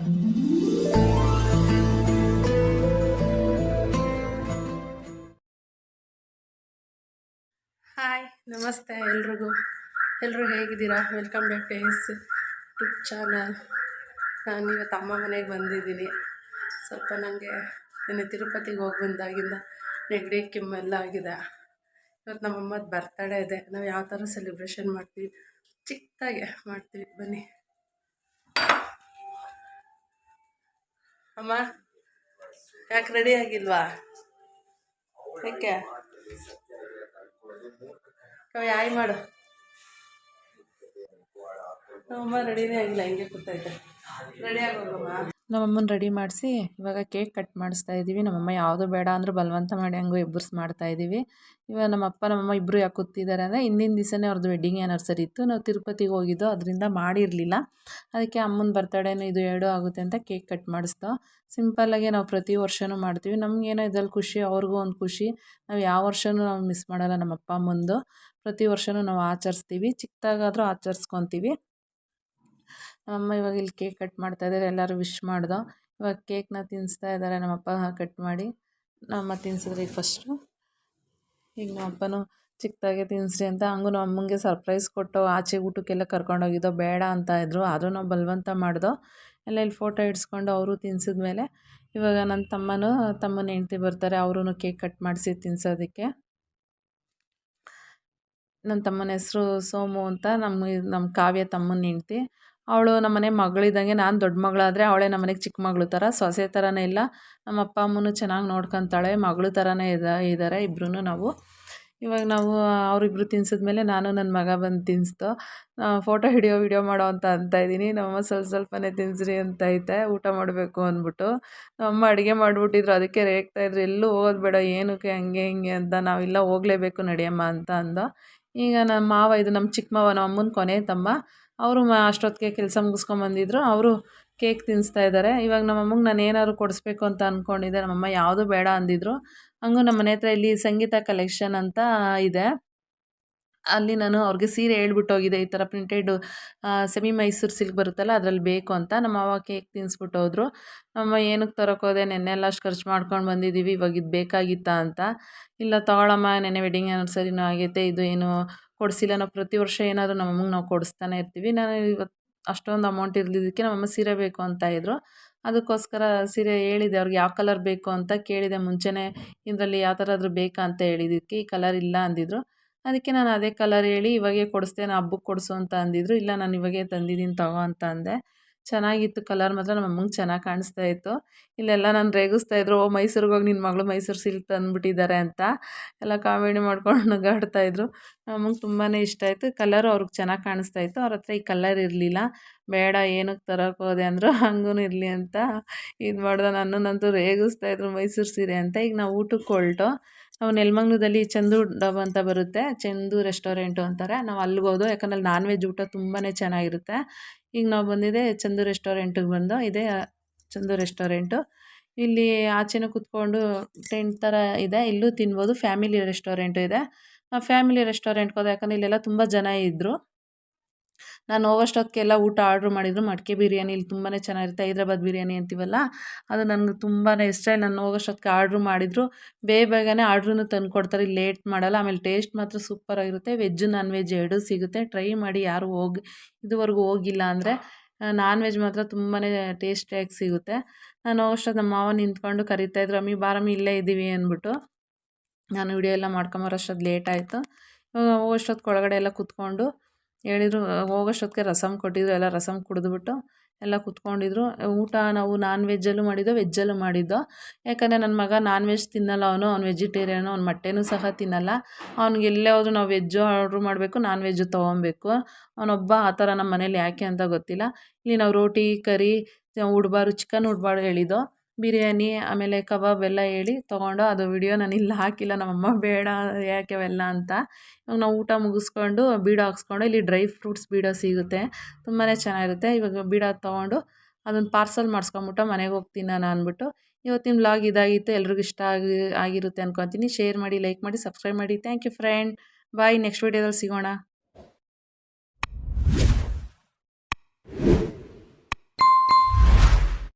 Hi, ನಮಸ್ತೆ ಎಲ್ರಿಗೂ. ಎಲ್ಲರೂ ಹೇಗಿದ್ದೀರಾ? Welcome back to S YouTube channel ನಾನು ಇವತ್ತು ಅಮ್ಮ ಮನೆಗೆ ಬಂದಿದ್ದೀನಿ. ಸ್ವಲ್ಪ ನನಗೆ ನಿನ್ನೆ ತಿರುಪತಿಗೆ ಹೋಗಿ ಬಂದಾಗಿಂದ ನೆಗಡಿ ಕೆಮ್ಮೆಲ್ಲ ಆಗಿದೆ. ಇವತ್ತು ನಮ್ಮಮ್ಮದ ಬರ್ತಡೇ ಇದೆ. ನಾವು ಯಾವ ಥರ ಸೆಲೆಬ್ರೇಷನ್ ಮಾಡ್ತೀವಿ? ಚಿಕ್ಕದಾಗೆ ಮಾಡ್ತೀವಿ. ಬನ್ನಿ. ಅಮ್ಮ? ಯಾಕೆ ರೆಡಿ ಆಗಿಲ್ವಾ? ಯಾಕೆ? ಯಾಯ್ ಮಾಡು. ನಮ್ಮಮ್ಮ ರೆಡಿನೇ ಆಗಿಲ್ಲ ಹಿಂಗೆ ಕೂತೈತೆ. ರೆಡಿ ಆಗೋಗಮ್ಮ. ನಮ್ಮಮ್ಮನ ರೆಡಿ ಮಾಡಿಸಿ ಇವಾಗ ಕೇಕ್ ಕಟ್ ಮಾಡಿಸ್ತಾ ಇದ್ದೀವಿ. ನಮ್ಮಮ್ಮ ಯಾವುದು ಬೇಡ ಅಂದರೂ ಬಲವಂತ ಮಾಡಿ ಹಂಗೂ ಮಾಡ್ತಾ ಇದ್ದೀವಿ. ಇವಾಗ ನಮ್ಮಪ್ಪ, ನಮ್ಮಮ್ಮ ಇಬ್ಬರು ಯಾಕೆ ಕೂತಿದ್ದಾರೆ ಅಂದರೆ ಹಿಂದಿನ ದಿವಸನೇ ಅವ್ರದ್ದು ವೆಡ್ಡಿಂಗ್ ಆ್ಯನಿವರ್ಸರಿ ಇತ್ತು. ನಾವು ತಿರುಪತಿಗೆ ಹೋಗಿದ್ದು ಅದರಿಂದ ಮಾಡಿರಲಿಲ್ಲ. ಅದಕ್ಕೆ ಅಮ್ಮನ ಬರ್ತಡೇನು ಇದು ಎರಡು ಆಗುತ್ತೆ ಅಂತ ಕೇಕ್ ಕಟ್ ಮಾಡಿಸ್ದೋ ಸಿಂಪಲ್ಲಾಗೆ ನಾವು ಪ್ರತಿ ವರ್ಷವೂ ಮಾಡ್ತೀವಿ. ನಮಗೇನೋ ಇದ್ರಲ್ಲಿ ಖುಷಿ, ಅವ್ರಿಗೂ ಒಂದು ಖುಷಿ. ನಾವು ಯಾವ ವರ್ಷವೂ ನಾವು ಮಿಸ್ ಮಾಡಲ್ಲ ನಮ್ಮ ಅಪ್ಪ ಅಮ್ಮಂದು. ಪ್ರತಿ ವರ್ಷವೂ ನಾವು ಆಚರಿಸ್ತೀವಿ. ಚಿಕ್ಕದಾಗಾದರೂ ಆಚರಿಸ್ಕೊತೀವಿ. ನಮ್ಮಮ್ಮ ಇವಾಗ ಇಲ್ಲಿ ಕೇಕ್ ಕಟ್ ಮಾಡ್ತಾ ಇದ್ದಾರೆ ಎಲ್ಲರೂ ವಿಶ್ ಮಾಡ್ದೋ. ಇವಾಗ ಕೇಕ್ನ ತಿನ್ನಿಸ್ತಾ ಇದ್ದಾರೆ ನಮ್ಮಪ್ಪ ಕಟ್ ಮಾಡಿ. ನಮ್ಮಮ್ಮ ತಿನ್ಸಿದ್ರೆ ಈಗ ಫಸ್ಟು ಈಗ ನಮ್ಮಪ್ಪನೂ ಚಿಕ್ಕದಾಗೆ ತಿನ್ನಿಸ್ರಿ ಅಂತ ಹಂಗೂ ನಮ್ಮ ಅಮ್ಮಂಗೆ ಸರ್ಪ್ರೈಸ್ ಕೊಟ್ಟು ಆಚೆ ಊಟಕ್ಕೆಲ್ಲ ಕರ್ಕೊಂಡೋಗಿದ್ದೋ ಬೇಡ ಅಂತ ಇದ್ದರು ಆದರೂ ನಾವು ಬಲವಂತ ಮಾಡ್ದೋ. ಎಲ್ಲ ಇಲ್ಲಿ ಫೋಟೋ ಇಡ್ಸ್ಕೊಂಡು ಅವರು ತಿನ್ಸಿದ್ಮೇಲೆ ಇವಾಗ ನನ್ನ ತಮ್ಮನೂ, ತಮ್ಮನ ಹೆಂಡ್ತಿ ಬರ್ತಾರೆ ಅವರೂ ಕೇಕ್ ಕಟ್ ಮಾಡಿಸಿ ತಿನ್ಸೋದಕ್ಕೆ. ನನ್ನ ತಮ್ಮನ ಹೆಸರು ಸೋಮು ಅಂತ ನಮ್ಮ ನಮ್ಮ ಕಾವ್ಯ ತಮ್ಮನ ಹೆಂಡ್ತಿ. ಅವಳು ನಮ್ಮನೆ ಮಗಳಿದ್ದಂಗೆ ನಾನು ದೊಡ್ಡ ಮಗಳಾದರೆ ಅವಳೇ ನಮ್ಮನೆಗೆ ಚಿಕ್ಕ ಮಗಳು ಥರ ಸೊಸೆ ಥರನೇ ಇಲ್ಲ. ನಮ್ಮ ಅಪ್ಪ ಅಮ್ಮನೂ ಚೆನ್ನಾಗಿ ನೋಡ್ಕೊತಾಳೆ, ಮಗಳು ಥರನೇ ಇದ ಇದ್ದಾರೆ ಇಬ್ಬರೂ ನಾವು. ಇವಾಗ ನಾವು ಅವರಿಬ್ರು ತಿನ್ಸಿದ್ಮೇಲೆ ನಾನು ನನ್ನ ಮಗ ಬಂದು ತಿನ್ನಿಸ್ತು ಫೋಟೋ ಹಿಡಿಯೋ, ವಿಡಿಯೋ ಮಾಡೋ ಅಂತ ಅಂತ ಇದ್ದೀನಿ. ನಮ್ಮಮ್ಮ ಸ್ವಲ್ಪ ಸ್ವಲ್ಪನೇ ತಿನ್ನಿಸ್ರಿ ಅಂತ ಐತೆ, ಊಟ ಮಾಡಬೇಕು ಅಂದ್ಬಿಟ್ಟು. ನಮ್ಮಮ್ಮ ಅಡುಗೆ ಮಾಡಿಬಿಟ್ಟಿದ್ರು, ಅದಕ್ಕೆ ರೇಗ್ತಾಯಿದ್ರು ಎಲ್ಲೂ ಹೋಗೋದು ಬೇಡ, ಏನಕ್ಕೆ ಹಂಗೆ ಹಿಂಗೆ ಅಂತ ನಾವೆಲ್ಲ ಹೋಗಲೇಬೇಕು ನಡಿಯಮ್ಮ ಅಂತ ಅಂದ. ಈಗ ನಮ್ಮ ಮಾವ ಇದು ನಮ್ಮ ಚಿಕ್ಕ ಮಾವ ನಮ್ಮ ಅಮ್ಮನ ಕೊನೆ ತಮ್ಮ. ಅವರು ಮ ಅಷ್ಟೊತ್ತಿಗೆ ಕೆಲಸ ಮುಗಿಸ್ಕೊಂಬಂದಿದ್ರು ಅವರು ಕೇಕ್ ತಿನ್ನಿಸ್ತಾ ಇದ್ದಾರೆ ಇವಾಗ ನಮ್ಮ ಅಮ್ಮಗೆ ನಾನು ಏನಾದ್ರು ಕೊಡಿಸ್ಬೇಕು ಅಂತ ಅಂದ್ಕೊಂಡಿದ್ದೆ ನಮ್ಮಮ್ಮ ಯಾವುದೂ ಬೇಡ ಅಂದಿದ್ರು. ಹಂಗೂ ನಮ್ಮ ಮನೆ ಹತ್ರ ಇಲ್ಲಿ ಸಂಗೀತ ಕಲೆಕ್ಷನ್ ಅಂತ ಇದೆ. ಅಲ್ಲಿ ನಾನು ಅವ್ರಿಗೆ ಸೀರೆ ಹೇಳ್ಬಿಟ್ಟೋಗಿದೆ ಈ ಥರ ಪ್ರಿಂಟೆಡ್ ಸೆಮಿ ಮೈಸೂರು ಸಿಲ್ಕ್ ಬರುತ್ತಲ್ಲ ಅದರಲ್ಲಿ ಬೇಕು ಅಂತ ನಮ್ಮ ಅವ ಕೇಕ್ ತಿನ್ನಿಸ್ಬಿಟ್ಟು ಹೋದ್ರು. ನಮ್ಮ ಏನಕ್ಕೆ ತರೋಕೆ ಹೋದೆ ನೆನ್ನೆ ಎಲ್ಲ ಅಷ್ಟು ಖರ್ಚು ಮಾಡ್ಕೊಂಡು ಬಂದಿದ್ದೀವಿ, ಇವಾಗ ಇದು ಬೇಕಾಗಿತ್ತಾ ಅಂತ. ಇಲ್ಲ ತಗೊಳಮ್ಮ, ನೆನ್ನೆ ವೆಡ್ಡಿಂಗ್ ಆ್ಯನಿವರ್ಸರಿನೂ ಆಗೈತೆ, ಇದು ಏನು ಕೊಡಿಸಿಲ್ಲ ನಾವು ಪ್ರತಿ ವರ್ಷ ಏನಾದರೂ ನಮ್ಮಮ್ಮಗೆ ನಾವು ಕೊಡಿಸ್ತಾನೆ ಇರ್ತೀವಿ. ನಾನು ಇವತ್ತು ಅಷ್ಟೊಂದು ಅಮೌಂಟ್ ಇರಲಿದ್ದಕ್ಕೆ ನಮ್ಮಮ್ಮ ಸೀರೆ ಬೇಕು ಅಂತ ಇದ್ದರು ಅದಕ್ಕೋಸ್ಕರ ಸೀರೆ ಹೇಳಿದೆ, ಅವ್ರಿಗೆ ಯಾವ ಕಲರ್ ಬೇಕು ಅಂತ ಕೇಳಿದೆ. ಮುಂಚೆನೇ ಇದರಲ್ಲಿ ಯಾವ ಥರ ಆದರೂ ಬೇಕಾ ಅಂತ ಹೇಳಿದ್ದಕ್ಕೆ ಈ ಕಲರ್ ಇಲ್ಲ ಅಂದಿದ್ರು. ಅದಕ್ಕೆ ನಾನು ಅದೇ ಕಲರ್ ಹೇಳಿ ಇವಾಗೇ ಕೊಡಿಸ್ತೇನೆ ಹಬ್ಬಕ್ಕೆ ಕೊಡಿಸು ಅಂತ ಅಂದಿದ್ರು. ಇಲ್ಲ, ನಾನು ಇವಾಗೇ ತಂದಿದ್ದೀನಿ, ತಗೋ ಅಂತ ಅಂದೆ. ಚೆನ್ನಾಗಿತ್ತು ಕಲರ್ ಮಾತ್ರ ನಮ್ಮ ಅಮ್ಮಂಗೆ ಚೆನ್ನಾಗಿ ಕಾಣಿಸ್ತಾ ಇತ್ತು. ಇಲ್ಲೆಲ್ಲ ನಾನು ರೇಗಿಸ್ತಾ ಇದ್ರು, ಓ ಮೈಸೂರಿಗೆ ಹೋಗಿ ನಿನ್ನ ಮಗಳು ಮೈಸೂರು ಸಿಲ್ಕ್ ತಂದುಬಿಟ್ಟಿದ್ದಾರೆ ಅಂತ. ಎಲ್ಲ ಕಾಮಿಡಿ ಮಾಡ್ಕೊಂಡು ನಗಾಡ್ತಾಯಿದ್ರು ನಮ್ಮ ಅಮ್ಮಂಗೆ ತುಂಬಾ ಇಷ್ಟ ಆಯಿತು. ಕಲರು ಅವ್ರಿಗೆ ಚೆನ್ನಾಗಿ ಕಾಣಿಸ್ತಾ ಇತ್ತು. ಅವ್ರ ಹತ್ರ ಈ ಕಲರ್ ಇರಲಿಲ್ಲ. ಬೇಡ ಏನಕ್ಕೆ ತರೋಕೆ ಹೋದೆ ಅಂದರು ಹಂಗೂ ಇರಲಿ ಅಂತ ಇದು ಮಾಡ್ದೆ ನನ್ನನ್ನಂತೂ ರೇಗಿಸ್ತಾ ಇದ್ರು ಮೈಸೂರು ಸೀರೆ ಅಂತ. ಈಗ ನಾವು ಊಟಕ್ಕೆ ಹೊಲ್ಟು ನಾವು ನೆಲಮಂಗ್ಲದಲ್ಲಿ ಚಂದು ಡಬ್ ಅಂತ ಬರುತ್ತೆ ಚಂದು ರೆಸ್ಟೋರೆಂಟು ಅಂತಾರೆ. ನಾವು ಅಲ್ಲಿಗೆ ಹೋದೋ, ಯಾಕಂದ್ರೆ ಅಲ್ಲಿ ನಾನ್ ವೆಜ್ ಊಟ ತುಂಬಾ ಚೆನ್ನಾಗಿರುತ್ತೆ. ಈಗ ನಾವು ಬಂದಿದ್ದೆ ಚಂದು ರೆಸ್ಟೋರೆಂಟಿಗೆ ಬಂದು, ಇದೇ ಚಂದು ರೆಸ್ಟೋರೆಂಟು. ಇಲ್ಲಿ ಆಚೆನ ಕುತ್ಕೊಂಡು ಟೆಂಟ್ ಥರ ಇದೆ, ಇಲ್ಲೂ ತಿನ್ಬೋದು, ಫ್ಯಾಮಿಲಿ ರೆಸ್ಟೋರೆಂಟು ಇದೆ. ಫ್ಯಾಮಿಲಿ ರೆಸ್ಟೋರೆಂಟ್ಗೆ ಹೋದೆ, ಯಾಕಂದ್ರೆ ಇಲ್ಲೆಲ್ಲ ತುಂಬ ಜನ ಇದ್ದರು ನಾನು ಹೋಗೋಷ್ಟೊತ್ತಿಗೆಲ್ಲ ಊಟ ಆರ್ಡ್ರ್ ಮಾಡಿದ್ರು. ಮಡಿಕೆ ಬಿರಿಯಾನಿ ಇಲ್ಲಿ ತುಂಬಾ ಚೆನ್ನಾಗಿರುತ್ತೆ. ಹೈದ್ರಾಬಾದ್ ಬಿರಿಯಾನಿ ಅಂತೀವಲ್ಲ, ಅದು ನನಗೆ ತುಂಬಾ ಇಷ್ಟ. ನಾನು ಹೋಗೋಷ್ಟೊತ್ತಿಗೆ ಆರ್ಡ್ರ್ ಮಾಡಿದ್ರು. ಬೇಗ ಬೇಗನೆ ಆರ್ಡ್ರೂ ತಂದು ಕೊಡ್ತಾರೆ ಇಲ್ಲಿ ಲೇಟ್ ಮಾಡಲ್ಲ. ಆಮೇಲೆ ಟೇಸ್ಟ್ ಮಾತ್ರ ಸೂಪರಾಗಿರುತ್ತೆ ವೆಜ್ಜು ನಾನ್ ವೆಜ್ ಎರಡೂ ಸಿಗುತ್ತೆ. ಟ್ರೈ ಮಾಡಿ ಯಾರು ಹೋಗಿ, ಇದುವರೆಗೂ ಹೋಗಿಲ್ಲ ಅಂದರೆ ನಾನ್ ವೆಜ್ ಮಾತ್ರ ತುಂಬಾ ಟೇಸ್ಟಿಯಾಗಿ ಸಿಗುತ್ತೆ. ನಾನು ಹೋಗೋಷ್ಟೊತ್ತು ನಮ್ಮ ಮಾವ ನಿಂತ್ಕೊಂಡು ಕರಿತಾಯಿದ್ರು ಅಮ್ಮಿ, ಬಾರಮ್ಮಿ, ಇಲ್ಲೇ ಇದ್ದೀವಿ ಅಂದ್ಬಿಟ್ಟು. ನಾನು ವಿಡಿಯೋ ಎಲ್ಲ ಮಾಡ್ಕೊಂಬರೋಷ್ಟೊತ್ತು ಲೇಟ್ ಆಯಿತು. ಹೋಗೋಷ್ಟೊತ್ತು ಒಳಗಡೆ ಎಲ್ಲ ಕೂತ್ಕೊಂಡು ಹೇಳಿದ್ರು ಹೋಗೋಷ್ಟೊತ್ತಿಗೆ ರಸಮ್ ಕೊಟ್ಟಿದ್ರು, ಎಲ್ಲ ರಸಮ್ ಕುಡಿದ್ಬಿಟ್ಟು ಎಲ್ಲ ಕುತ್ಕೊಂಡಿದ್ರು. ಊಟ ನಾವು ನಾನ್ ವೆಜ್ಜಲ್ಲೂ ಮಾಡಿದ್ದೋ ವೆಜ್ಜಲ್ಲೂ ಮಾಡಿದ್ದೋ. ಯಾಕಂದರೆ ನನ್ನ ಮಗ ನಾನ್ ವೆಜ್ ತಿನ್ನಲ್ಲ ಅವನು, ಅವ್ನು ವೆಜಿಟೇರಿಯನು, ಅವ್ನು ಮೊಟ್ಟೆನೂ ಸಹ ತಿನ್ನಲ್ಲ. ಅವ್ನಿಗೆ ಎಲ್ಲೇ ಹೋದ್ರು ನಾವು ವೆಜ್ಜು ಆರ್ಡ್ರ್ ಮಾಡಬೇಕು, ನಾನ್ ವೆಜ್ಜು ತೊಗೊಬೇಕು ಅವನೊಬ್ಬ ಆ ಥರ ನಮ್ಮ ಮನೇಲಿ ಯಾಕೆ ಅಂತ ಗೊತ್ತಿಲ್ಲ. ಇಲ್ಲಿ ನಾವು ರೋಟಿ, ಕರಿ, ಉಡ್ಬಾರು, ಚಿಕನ್ ಉಡ್ಬಾರು ಹೇಳಿದ್ದೋ ಬಿರಿಯಾನಿ, ಆಮೇಲೆ ಕಬಾಬ್ ಎಲ್ಲ ಹೇಳಿ ತೊಗೊಂಡು ಅದು ವಿಡಿಯೋ ನಾನು ಇಲ್ಲಿ ಹಾಕಿಲ್ಲ, ನಮ್ಮಮ್ಮ ಬೇಡ, ಯಾಕೆ ಅವೆಲ್ಲ ಅಂತ. ಇವಾಗ ನಾವು ಊಟ ಮುಗಿಸ್ಕೊಂಡು ಬೀಡ ಹಾಕ್ಸ್ಕೊಂಡು ಇಲ್ಲಿ ಡ್ರೈ ಫ್ರೂಟ್ಸ್ ಬೀಡ ಸಿಗುತ್ತೆ. ತುಂಬಾ ಚೆನ್ನಾಗಿರುತ್ತೆ. ಇವಾಗ ಬೀಡ ತೊಗೊಂಡು ಅದನ್ನು ಪಾರ್ಸಲ್ ಮಾಡಿಸ್ಕೊಂಬಿಟ್ಟು ಮನೆಗೆ ಹೋಗ್ತೀನಿ ನಾನು ಅಂದ್ಬಿಟ್ಟು. ಇವತ್ತಿನ ಬ್ಲಾಗ್ ಇದಾಗಿತ್ತು. ಎಲ್ರಿಗೂ ಇಷ್ಟ ಆಗಿ, ಆಗಿರುತ್ತೆ ಅಂದ್ಕೊತೀನಿ ಶೇರ್ ಮಾಡಿ ಲೈಕ್ ಮಾಡಿ ಸಬ್ಸ್ಕ್ರೈಬ್ ಮಾಡಿ. Thank you friend bye next ವೀಡಿಯೋದಲ್ಲಿ ಸಿಗೋಣ.